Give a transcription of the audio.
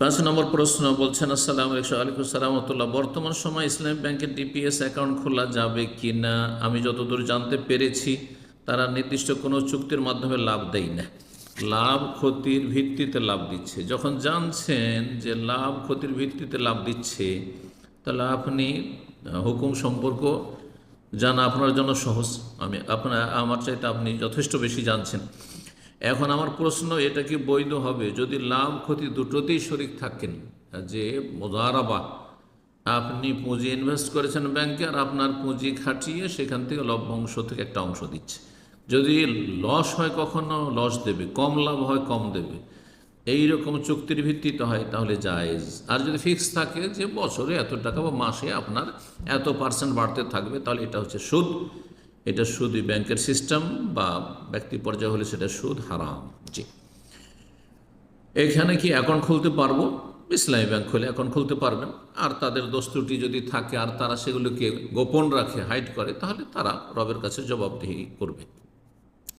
পাঁচ নম্বর প্রশ্ন বলছেন, আসসালাম আলাইকুম সালামতুল্লাহ বর্তমান সময় ইসলামী ব্যাংকের ডিপিএস অ্যাকাউন্ট খোলা যাবে কি না? আমি যতদূর জানতে পেরেছি, তারা নির্দিষ্ট কোনো চুক্তির মাধ্যমে লাভ দেয় না। লাভ ক্ষতির ভিত্তিতে লাভ দিচ্ছে। যখন জানছেন যে লাভ ক্ষতির ভিত্তিতে লাভ দিচ্ছে, তাহলে আপনি হুকুম সম্পর্ক জানা আপনার জন্য সহজ। আমি, আপনার, আমার চাইতে আপনি যথেষ্ট বেশি জানছেন। এখন আমার প্রশ্ন, এটা কি বৈধ হবে? যদি লাভ ক্ষতি দুটোতেই শরিক থাকেন, যে মোদারাবা আপনি পুঁজি ইনভেস্ট করেছেন ব্যাংকে আর আপনার পুঁজি খাটিয়ে সেখান থেকে লভ্যাংশ থেকে একটা অংশ দিচ্ছে। যদি লস হয় কখনো, লস দেবে, কম লাভ হয় কম দেবে। এই রকম চুক্তির ভিত্তিতে হয়, তাহলে জায়েজ। আর যদি ফিক্স থাকে, যে বছরে এত টাকা বা মাসে আপনার এত পার্সেন্ট বাড়তে থাকবে, তাহলে এটা হচ্ছে সুদ। এটা সুদই ব্যাংকের সিস্টেম বা ব্যক্তি পর্যায়ে হলে সেটা সুদ, হারাম। জি। এখানে কি অ্যাকাউন্ট খুলতে পারব? ইসলামী ব্যাংক খুলে অ্যাকাউন্ট খুলতে পারবেন আর তাদের দস্তুটি যদি থাকে, আর তারা সেগুলোকে গোপন রাখে হাইড করে, তাহলে তারা রবের কাছে জবাবদিহি করবে।